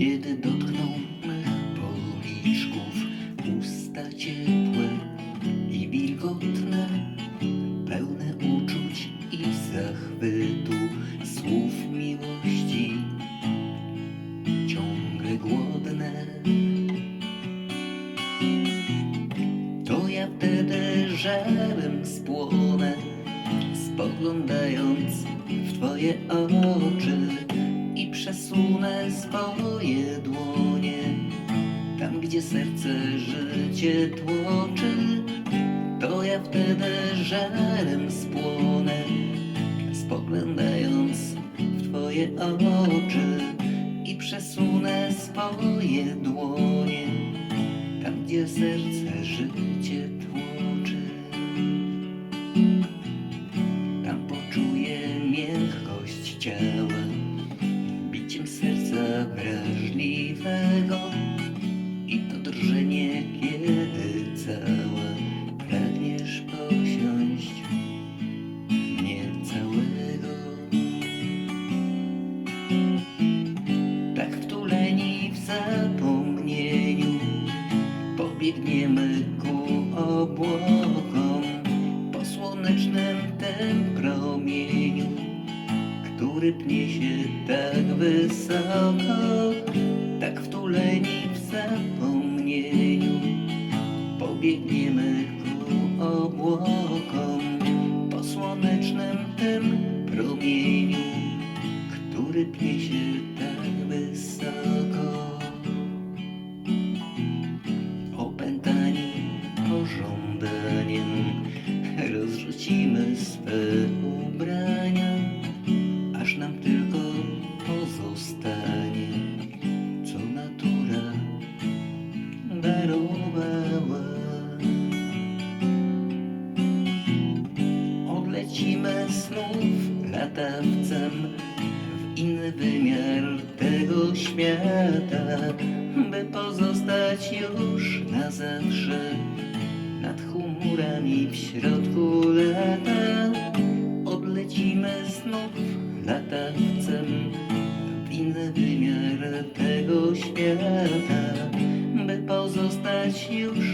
Kiedy dotkną policzków usta ciepłe i wilgotne, pełne uczuć i zachwytu słów miłości, ciągle głodne. To ja wtedy żarem spłonę, spoglądając w Twoje oczy przesunę swoje dłonie tam, gdzie serce życie tłoczy. To ja wtedy żarem spłonę, spoglądając w Twoje oczy i przesunę swoje dłonie tam, gdzie serce życie tłoczy. Tam poczuję miękkość ciała, pobiegniemy ku obłokom po słonecznym tym promieniu, który pnie się tak wysoko, tak wtuleni w zapomnieniu pobiegniemy ku obłokom po słonecznym tym promieniu, który pnie się tak wysoko. Rozrzucimy swe ubrania, aż nam tylko pozostanie, co natura darowała. Odlecimy znów latawcem w inny wymiar tego świata, by pozostać już na zawsze nad chmurami w środku lata. Odlecimy znów latawcem w inny wymiar tego świata, by pozostać już